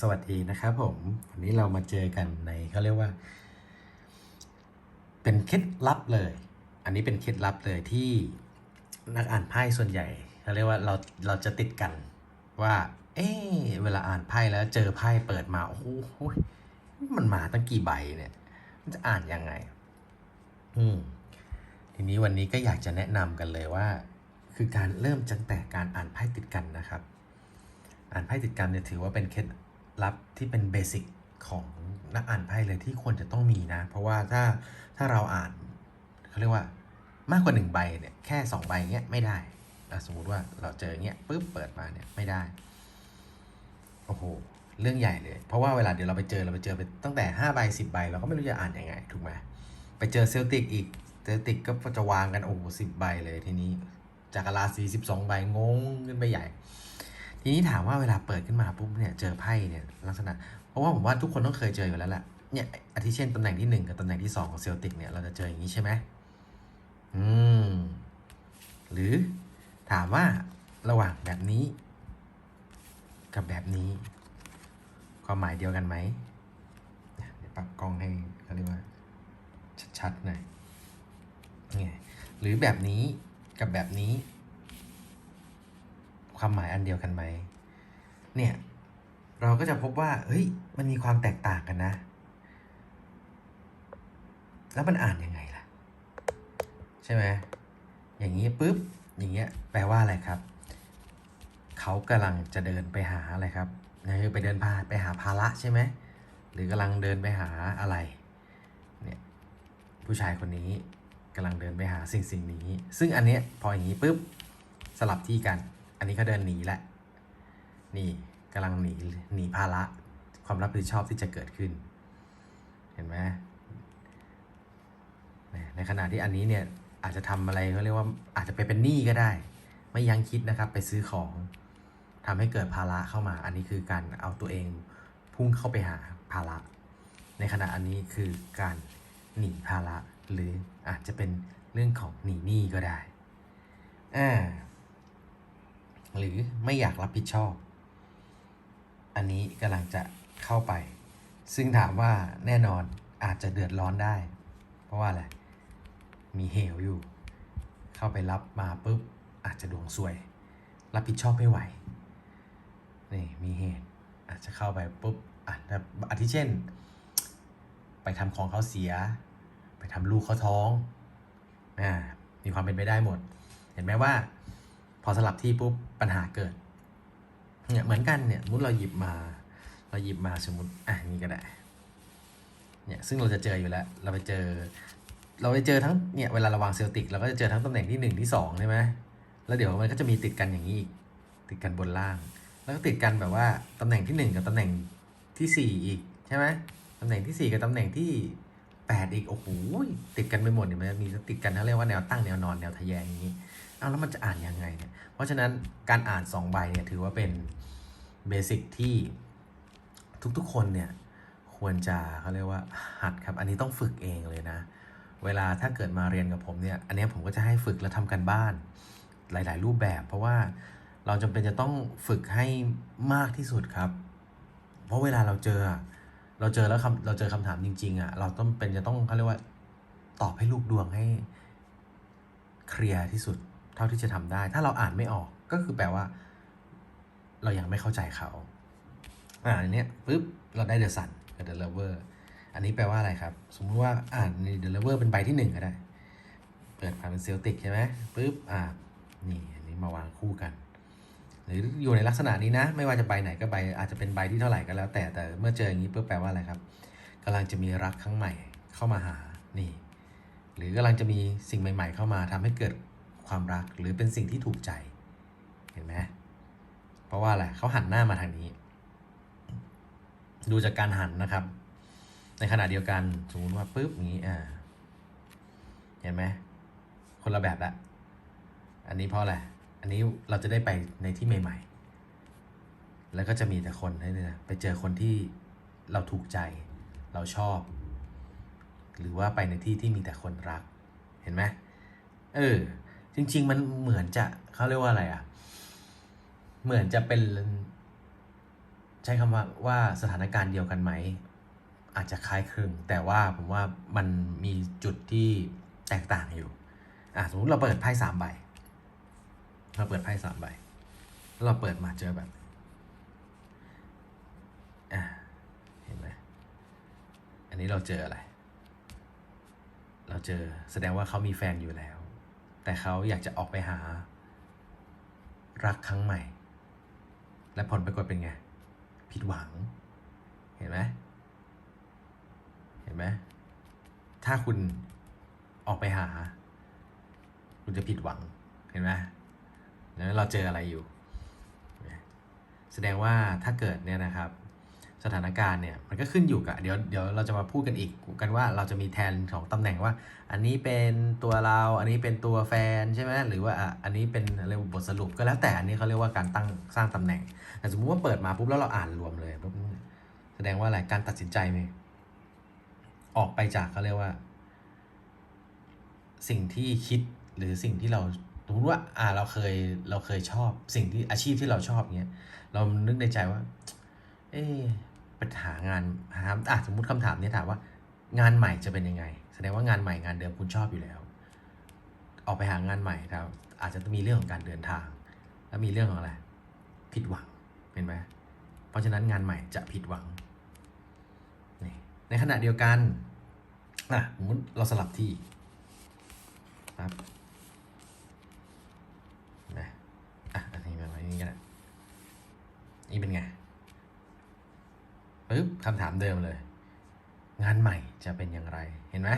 สวัสดีนะครับผม วันนี้เรามาเจอกันในเขาเรียกว่า เป็นเคล็ดลับเลย อันนี้เป็นเคล็ดลับเลยที่นักอ่านไพ่ส่วนใหญ่เขาเรียกว่าเราเราจะติดกันว่า เอ๊ะเวลาอ่านไพ่แล้วเจอไพ่เปิดมาโอ้โหมันมาตั้งกี่ใบเนี่ย มันจะอ่านยังไง อืมทีนี้วันนี้ก็อยากจะแนะนำกันเลยว่า คือการเริ่มตั้งแต่การอ่านไพ่ติดกันนะครับ อ่านไพ่ติดกันเนี่ยถือว่าเป็นเคล็ด ลับที่เป็นเบสิกของนักอ่านไพ่เลยที่ควรจะต้องมีนะ เพราะว่าถ้าถ้าเราอ่านเขาเรียกว่ามากกว่าหนึ่งใบเนี่ยแค่สองใบเนี้ยไม่ได้สมมุติว่าเราเจอเงี้ยปุ๊บเปิดมาเนี่ยไม่ได้โอ้โหเรื่องใหญ่เลย เพราะว่าเวลาเดี๋ยวเราไปเจอเราไปเจอไปตั้งแต่ห้าใบสิบใบเราก็ไม่รู้จะอ่านยังไงถูกไหมไปเจอเซลติกอีกเซลติกก็จะวางกันโอ้โหสิบใบเลยทีนี้จากราศีสิบสองใบงงขึ้นไปใหญ่ ทีนี้ถามว่าเวลาเปิดขึ้นมาปุ๊บเนี่ยเจอไพ่เนี่ยลักษณะ เพราะว่าผมว่าทุกคนต้องเคยเจออยู่แล้วแหละเนี่ยอาทิเช่นตำแหน่งที่หนึ่งกับตำแหน่งที่สองของเซลติกเนี่ยเราจะเจออย่างนี้ใช่ไหมอืมหรือถามว่าระหว่างแบบนี้ กับแบบนี้ ความหมายเดียวกันไหมเดี๋ยวปรับกล้องให้เขาเรียกว่า ชัดๆหน่อยเนี่ยหรือแบบนี้กับแบบนี้ ความหมายอันเดียวกันไหมเนี่ยเราก็จะพบว่าเฮ้ยมันมีความแตกต่างกันนะ แล้วมันอ่านยังไงล่ะ ใช่ไหมอย่างนี้ปุ๊บอย่างเงี้ยแปลว่าอะไรครับ เขากำลังจะเดินไปหาอะไรครับคือไปเดินพาไปหาภาระใช่ไหมหรือกำลังเดินไปหาอะไรเนี่ยผู้ชายคนนี้กำลังเดินไปหาสิ่งสิ่งนี้ ซึ่งอันเนี้ยพออย่างนี้ปุ๊บสลับที่กัน อันนี้เขาเดินหนีแหละ นี่กำลังหนีหนีภาระความรับผิดชอบที่จะเกิดขึ้น เห็นไหมในขณะที่อันนี้เนี่ยอาจจะทำอะไรเขาเรียกว่าอาจจะไปเป็นหนี้ก็ได้ ไม่ยั้งคิดนะครับไปซื้อของทำให้เกิดภาระเข้ามา อันนี้คือการเอาตัวเองพุ่งเข้าไปหาภาระ ในขณะอันนี้คือการหนีภาระหรืออาจจะเป็นเรื่องของหนีหนี้ก็ได้อ่า หรือไม่อยากรับผิดชอบ อันนี้กำลังจะเข้าไป ซึ่งถามว่าแน่นอนอาจจะเดือดร้อนได้ เพราะว่าอะไร มีเหวอยู่ เข้าไปรับมาปุ๊บอาจจะดวงซวย รับผิดชอบไม่ไหว นี่มีเหตุอาจจะเข้าไปปุ๊บอะแต่อาทิเช่น ไปทำของเขาเสีย ไปทำลูกเขาท้องอ่ามีความเป็นไปได้หมด เห็นไหมว่า พอสลับที่ปุ๊บปัญหาเกิดเนี่ยเหมือนกันเนี่ยสมมุติเราหยิบมา เราหยิบมาสมมติอะนี่ก็ได้เนี่ยซึ่งเราจะเจออยู่แล้ว เราไปเจอ เราไปเจอทั้งเนี่ยเวลาราวางเซลติกเราก็จะเจอทั้งตำแหน่งที่หนึ่งที่สองใช่ไหมแล้วเดี๋ยวมันก็จะมีติดกันอย่างนี้อีกติดกันบนล่าง แล้วก็ติดกันแบบว่าตำแหน่งที่หนึ่งกับตำแหน่งที่สี่อีกใช่ไหมตำแหน่งที่สี่กับตำแหน่งที่ แปดอีก โอ้โห ติดกันไปหมดเนี่ยมันจะมีติดกันเขาเรียกว่าแนวตั้งแนวนอนแนวทะแยงอย่างนี้เอาแล้วมันจะอ่านยังไงเนี่ย เพราะฉะนั้นการอ่าน 2 ใบเนี่ยถือว่าเป็นเบสิกที่ทุกๆคนเนี่ยควรจะเขาเรียกว่าหัดครับ อันนี้ต้องฝึกเองเลยนะ เวลาถ้าเกิดมาเรียนกับผมเนี่ย อันนี้ผมก็จะให้ฝึกและทำกันบ้านหลาย ๆ รูปแบบ เพราะว่าเราจำเป็นจะต้องฝึกให้มากที่สุดครับ เพราะเวลาเราเจอ เราเจอแล้วคำเราเจอคำถามจริง ๆอะเราต้องเป็นจะต้องเขาเรียกว่าตอบให้ลูกดวงให้เคลียร์ที่สุดเท่าที่จะทำได้ ถ้าเราอ่านไม่ออกก็คือแปลว่า เรายังไม่เข้าใจเขา อ่าอันเนี้ยปุ๊บเราได้เดอะซันกับเดอะเลเวอร์อันนี้แปลว่าอะไรครับ สมมุติว่าอ่านในเดอะเลเวอร์เป็นใบที่หนึ่งก็ได้ เปิดมาเป็นเซลติกใช่ไหมปุ๊บอ่านี่อันนี้มาวางคู่กัน หรืออยู่ในลักษณะนี้นะ ไม่ว่าจะใบไหนก็ใบอาจจะเป็นใบที่เท่าไหร่ก็แล้ว แต่แต่เมื่อเจออย่างนี้ปุ๊บแปลว่าอะไรครับกำลังจะมีรักครั้งใหม่เข้ามาหานี่ หรือกำลังจะมีสิ่งใหม่ ๆ เข้ามาทำให้เกิดความรักหรือเป็นสิ่งที่ถูกใจเห็นไหมเพราะว่าอะไรเขาหันหน้ามาทางนี้ ดูจากการหันนะครับ ในขณะเดียวกันสมมติว่าปุ๊บอย่างนี้อ่าเห็นไหมคนละแบบละอันนี้เพราะอะไร อันนี้เราจะได้ไปในที่ใหม่ ๆ แล้วก็จะมีแต่คนให้เนี่ยไปเจอคนที่เราถูกใจ เราชอบ หรือว่าไปในที่ที่มีแต่คนรัก เห็นไหมเออ จริง ๆ มันเหมือนจะเขาเรียกว่าอะไรอะ เหมือนจะเป็นใช้คำว่าว่าสถานการณ์เดียวกันไหม อาจจะคล้ายคลึง แต่ว่าผมว่ามันมีจุดที่แตกต่างอยู่ อะสมมติเราเปิดไพ่สามใบ เราเปิดไพ่สามใบแล้วเราเปิดมาเจอแบบอะเห็นไหมอันนี้เราเจออะไร เราเจอแสดงว่าเขามีแฟนอยู่แล้ว แต่เขาอยากจะออกไปหา รักครั้งใหม่ และผลปรากฏเป็นไง ผิดหวัง เห็นไหมเห็นไหมถ้าคุณออกไปหา คุณจะผิดหวัง เห็นไหม ดังนั้นเราเจออะไรอยู่ แสดงว่าถ้าเกิดเนี่ยนะครับ สถานการณ์เนี่ยมันก็ขึ้นอยู่กับเดี๋ยวเดี๋ยวเราจะมาพูดกันอีกกันว่าเราจะมีแทนของตำแหน่งว่า อันนี้เป็นตัวเราอันนี้เป็นตัวแฟนใช่ไหมหรือว่าอันนี้เป็นเรียกบทสรุปก็แล้วแต่อันนี้เขาเรียกว่าการตั้งสร้างตำแหน่งแต่สมมุติว่าเปิดมาปุ๊บแล้วเราอ่านรวมเลยปุ๊บแสดงว่าอะไรการตัดสินใจไหมออกไปจากเขาเรียกว่า สิ่งที่คิดหรือสิ่งที่เรา มมติว่าอ่าเราเคยเราเคยชอบสิ่งที่อาชีพที่เราชอบเนี้ยเรานึกในใจว่า เอ๊ะไปหางานหาอะสมมติคำถามนี้ถามว่า งานใหม่จะเป็นยังไง แสดงว่างานใหม่งานเดิมคุณชอบอยู่แล้ว ออกไปหางานใหม่ครับ อาจจะมีเรื่องของการเดินทาง แล้วมีเรื่องของอะไรผิดหวังเห็นไหมเพราะฉะนั้นงานใหม่จะผิดหวังในขณะเดียวกันอะสมมติเราสลับที่ครับนะอะอันนี้มาไว้นี่ก็ได้ นี่เป็นไงปึ๊บคำถามเดิมเลย งานใหม่จะเป็นอย่างไรเห็นไหม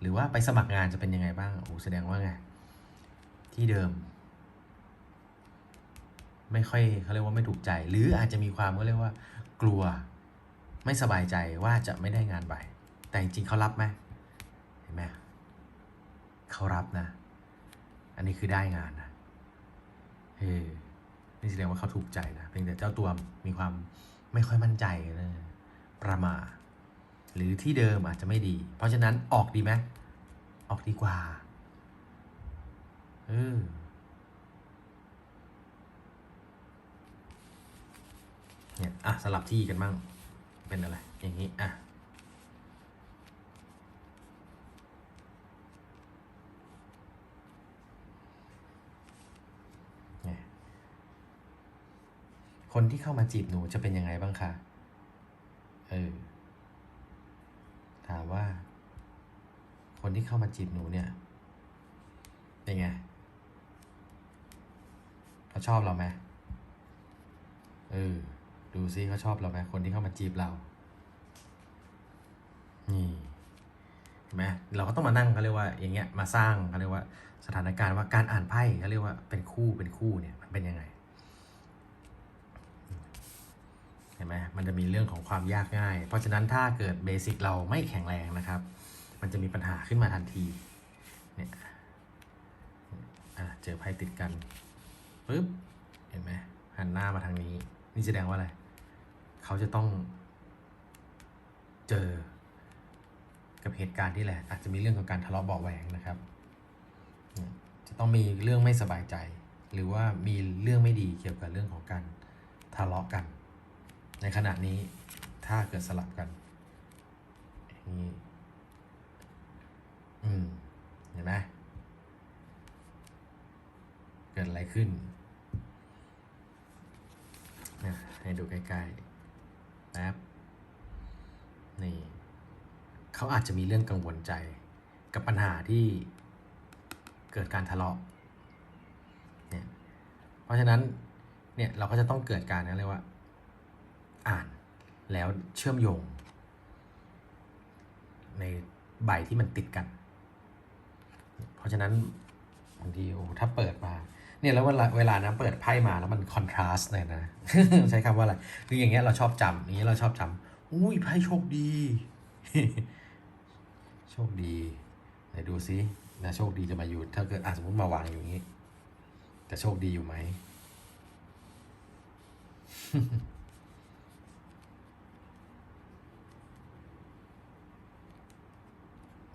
หรือว่าไปสมัครงานจะเป็นยังไงบ้างโอ้แสดงว่าไงที่เดิม ไม่ค่อยเขาเรียกว่าไม่ถูกใจ หรืออาจจะมีความเขาเรียกว่า กลัวไม่สบายใจว่าจะไม่ได้งานใหม่แต่จริงเขารับไหมเห็นไหมเขารับนะ อันนี้คือได้งานนะเฮ้ นี่แสดงว่าเขาถูกใจนะเพียงแต่เจ้าตัวมีความไม่ค่อยมั่นใจนะประมาหรือที่เดิมอาจจะไม่ดี เพราะฉะนั้นออกดีไหมออกดีกว่าเออเนี่ยอะสลับที่กันบ้างเป็นอะไร อย่างนี้อะ เนี่ย คนที่เข้ามาจีบหนูจะเป็นยังไงบ้างคะเออถามว่า คนที่เข้ามาจีบหนูเนี่ยเป็นไงเขาชอบเราไหมเออ ดูซิเขาชอบเราไหมคนที่เข้ามาจีบเรา นี่เห็นไหมเราก็ต้องมานั่งเขาเรียกว่า อย่างเงี้ย มาสร้างเขาเรียกว่า สถานการณ์ว่าการอ่านไพ่เขาเรียกว่าเป็นคู่เป็นคู่เนี่ย มันเป็นยังไง ไหมมันจะมีเรื่องของความยากง่าย เพราะฉะนั้นถ้าเกิดเบสิกเราไม่แข็งแรงนะครับ มันจะมีปัญหาขึ้นมาทันที เนี่ยเจอไพ่ติดกันปึ๊บ เห็นไหมหันหน้ามาทางนี้ นี่แสดงว่าอะไร เขาจะต้องเจอ กับเหตุการณ์ที่แหละ อาจจะมีเรื่องของการทะเลาะเบาะแหวงนะครับ จะต้องมีเรื่องไม่สบายใจ หรือว่ามีเรื่องไม่ดีเกี่ยวกับเรื่องของการทะเลาะกัน ในขณะนี้ถ้าเกิดสลับกันนี้อืม เห็นไหมเกิดอะไรขึ้นนะให้ดูใกล้ๆแป๊บนี่เขาอาจจะมีเรื่องกังวลใจ กับปัญหาที่เกิดการทะเลาะเนี่ยเพราะฉะนั้นเนี่ยเราก็จะต้องเกิดการนะเรียกว่า อ่านแล้วเชื่อมโยง ในใบที่มันติดกัน เพราะฉะนั้นบางทีโอ้ถ้าเปิดมาเนี่ยแล้วเวลาเวลานะเปิดไพ่มาแล้วมันคอนทราสต์เลยนะ ใช้คำว่าอะไรคืออย่างเงี้ยเราชอบจำอย่างเงี้ยเราชอบจำอุ้ยไพ่โชคดี โชคดีไหนดูซินะโชคดีจะมาอยู่ ถ้าเกิดอะสมมติมาวางอยู่อย่างงี้จะโชคดีอยู่ไหม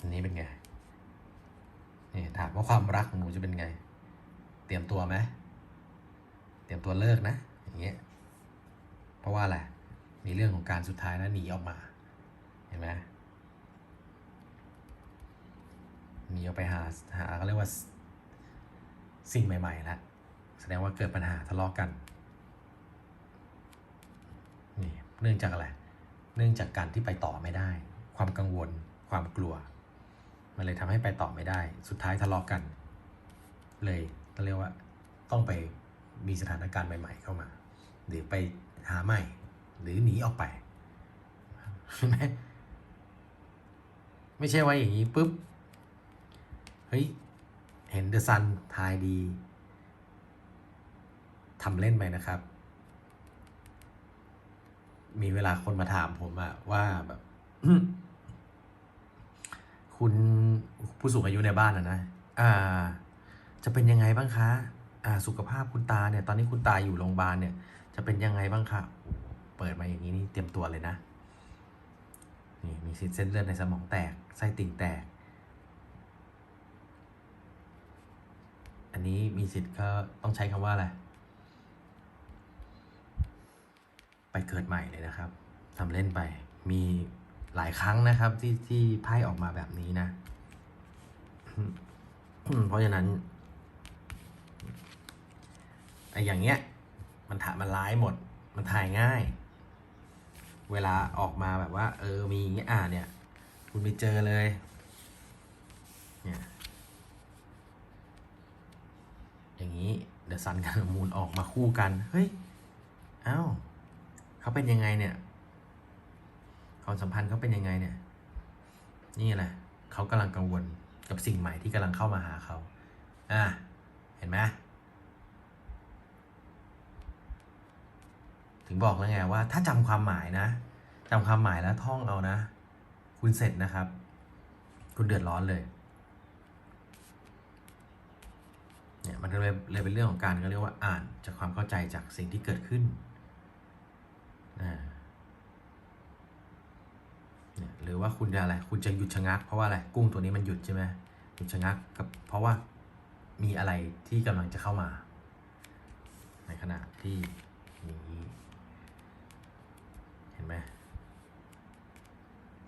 อันนี้เป็นไง นี่ถามว่าความรักของหนู จะเป็นไง เตรียมตัวไหมเตรียมตัวเลิกนะ อย่างเงี้ย เพราะว่าอะไร มีเรื่องของการสุดท้ายแล้วหนีออกมา เห็นไหมหนีออกไปหาหาเขาเรียกว่าสิ่งใหม่ๆล้วแสดงว่าเกิดปัญหาทะเลาะกันนี่เนื่องจากอะไร เนื่องจากการที่ไปต่อไม่ได้ ความกังวล ความกลัว มันเลยทำให้ไปต่อไม่ได้ สุดท้ายทะเลาะกัน เลยก็เรียกว่าต้องไปมีสถานการณ์ใหม่ ๆ เข้ามา หรือไปหาใหม่ หรือหนีออกไปเห็นไหมไม่ใช่ว่าอย่างนี้ปุ๊บ เฮ้ย เห็นเดอะซันทายดีทำเล่นไปนะครับ มีเวลาคนมาถามผมอะว่าแบบคุณผู้สูงอายุในบ้านอะนะ อ่า จะเป็นยังไงบ้างคะอ่าสุขภาพคุณตาเนี่ย ตอนนี้คุณตาอยู่โรงพยาบาลเนี่ย จะเป็นยังไงบ้างคะ เปิดมาอย่างนี้นี่เตรียมตัวเลยนะ นี่มีเส้นเลือดในสมองแตก ไส้ติ่งแตก อันนี้มีสิทธิ์ก็ต้องใช้คำว่าอะไร ไปเกิดใหม่เลยนะครับทำเล่นไป มีหลายครั้งนะครับที่ที่ไพ่ออกมาแบบนี้นะ เพราะฉะนั้น ไอ้อย่างเงี้ยมันถ่ายมันร้ายหมด มันถ่ายง่าย เวลาออกมาแบบว่า เออมีอย่างเงี้ยอ่าเนี่ย คุณไปเจอเลยเนี่ยอย่างนี้เดอะซันกับมูนออกมาคู่กัน เฮ้ยเอ้าเขาเป็นยังไงเนี่ยความสัมพันธ์เขาเป็นยังไงเนี่ย นี่แหละเขากำลังกังวลกับสิ่งใหม่ที่กำลังเข้ามาหาเขา อะเห็นไหม ถึงบอกแล้วไงว่า ถ้าจำความหมายนะจำความหมายแล้วท่องเอานะ คุณเสร็จนะครับ คุณเดือดร้อนเลยเนี่ยมันเลยเลยเป็นเรื่องของการก็เรียกว่าอ่านจากความเข้าใจจากสิ่งที่เกิดขึ้นนะหรือว่าคุณจะอะไร คุณจะหยุดชะงัก เพราะว่าอะไร กุ้งตัวนี้มันหยุดใช่ไหมหยุดชะงักกับเพราะว่ามีอะไรที่กำลังจะเข้ามา ในขณะที่นี้เห็นไหม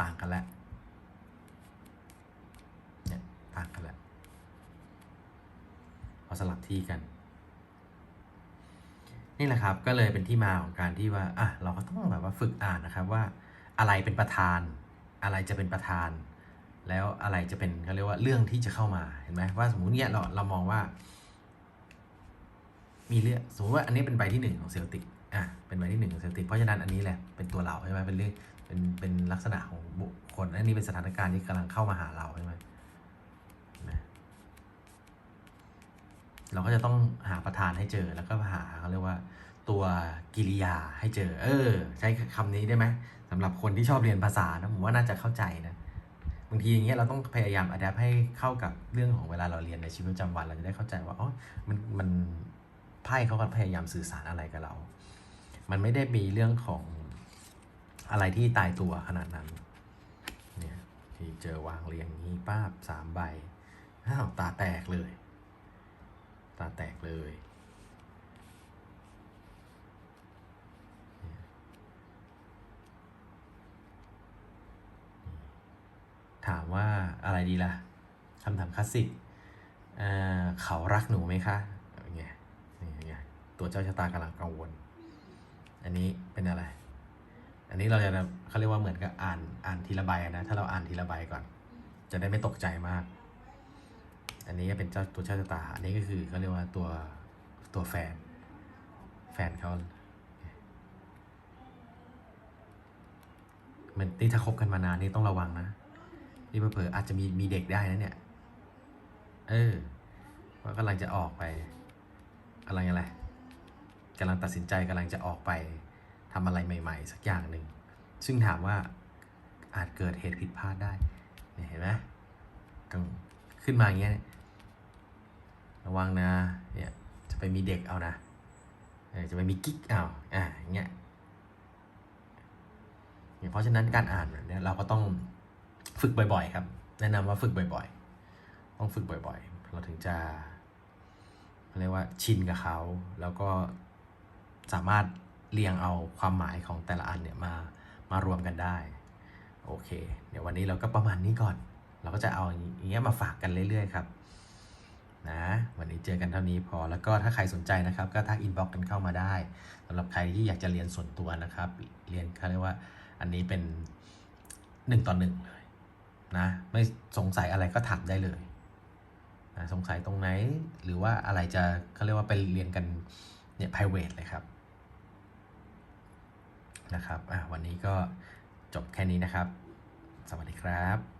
ต่างกันแล้วเนี่ยต่างกันแล้วพอสลับที่กัน นี่แหละครับก็เลยเป็นที่มาของการที่ว่าอะเราก็ต้องแบบว่าฝึกอ่านนะครับว่าอะไรเป็นประธาน อะไรจะเป็นประธาน แล้วอะไรจะเป็นเขาเรียกว่าเรื่องที่จะเข้ามาเห็นไหมว่าสมมุติเนี่ยเราเรามองว่า มีเรื่องสมมติว่าอันนี้เป็นใบที่หนึ่งของเซลติกอะเป็นใบที่หนึ่งของเซลติกเพราะฉะนั้นอันนี้แหละเป็นตัวเราใช่ไหมเป็นเรื่อง เป็นเป็นลักษณะของบุคคลอันนี้เป็นสถานการณ์ที่กำลังเข้ามาหาเราใช่ไหมเห็นไหมเราก็จะต้องหาประธานให้เจอแล้วก็หาเขาเรียกว่า ตัวกิริยาให้เจอ เออ ใช้คำนี้ได้ไหมสำหรับคนที่ชอบเรียนภาษานะผมว่าน่าจะเข้าใจนะบางทีอย่างเงี้ยเราต้องพยายามอัดแอปให้เข้ากับเรื่องของเวลาเราเรียนในชีวิตประจำวันเราจะได้เข้าใจว่าอ๋อมันมันไพ่เขาก็พยายามสื่อสารอะไรกับเรา มันไม่ได้มีเรื่องของ อะไรที่ตายตัวขนาดนั้น เนี่ยที่เจอวางเรียงงนี้ป้าบสามใบอ้าวตาแตกเลย ตาแตกเลย ถามว่าอะไรดีล่ะคำถามคลาสสิกเเขารักหนูไหมคะอย่างเงี้ยนี่อย่างเงี้ยตัวเจ้าชะตากำลังกังวล อันนี้เป็นอะไร อันนี้เราจะเขาเรียกว่าเหมือนกับอ่านอ่านทีละใบนะ ถ้าเราอ่านทีละใบก่อน จะได้ไม่ตกใจมาก อันนี้ก็เป็นเจ้าตัวเจ้าชะตา อันนี้ก็คือเขาเรียกว่าตัวตัวแฟน แฟนเขาเหมันนี่ถ้าคบกันมานานนี่ต้องระวังนะนี่เผลออาจจะมีมีเด็กได้นะเนี่ย เออว่ากำลังจะออกไปกำลังอะไรกำลังตัดสินใจกำลังจะออกไป ทำอะไรใหม่ๆ สักอย่างหนึ่ง ซึ่งถามว่าอาจเกิดเหตุผิดพลาดได้ เห็นไหมกังขึ้นมาอย่างเงี้ย ระวังนะ เนี่ย จะไปมีเด็กเอานะเออจะไปมีกิ๊กเอา อ่าอย่างเงี้ยเพราะฉะนั้นการอ่านเนี้ยเราก็ต้องฝึกบ่อยๆ ครับ แนะนำว่าฝึกบ่อยๆ ต้องฝึกบ่อยๆ เราถึงจะเรียกว่าชินกับเขา แล้วก็สามารถ เรียงเอาความหมายของแต่ละอันเนี่ยมามารวมกันได้โอเค เดี๋ยววันนี้เราก็ประมาณนี้ก่อน เราก็จะเอาอย่างเงี้ยมาฝากกันเรื่อยๆครับนะวันนี้เจอกันเท่านี้พอแล้วก็ถ้าใครสนใจนะครับ ก็ทักอินบ็อกกันเข้ามาได้สำหรับใครที่อยากจะเรียนส่วนตัวนะครับ เรียนเขาเรียกว่าอันนี้เป็นหนึ่งต่อหนึ่งเลยนะไม่สงสัยอะไรก็ถามได้เลยนะสงสัยตรงไหนหรือว่าอะไรจะเขาเรียกว่าไปเรียนกันเนี่ย private เลยครับ นะครับวันนี้ก็จบแค่นี้นะครับ สวัสดีครับ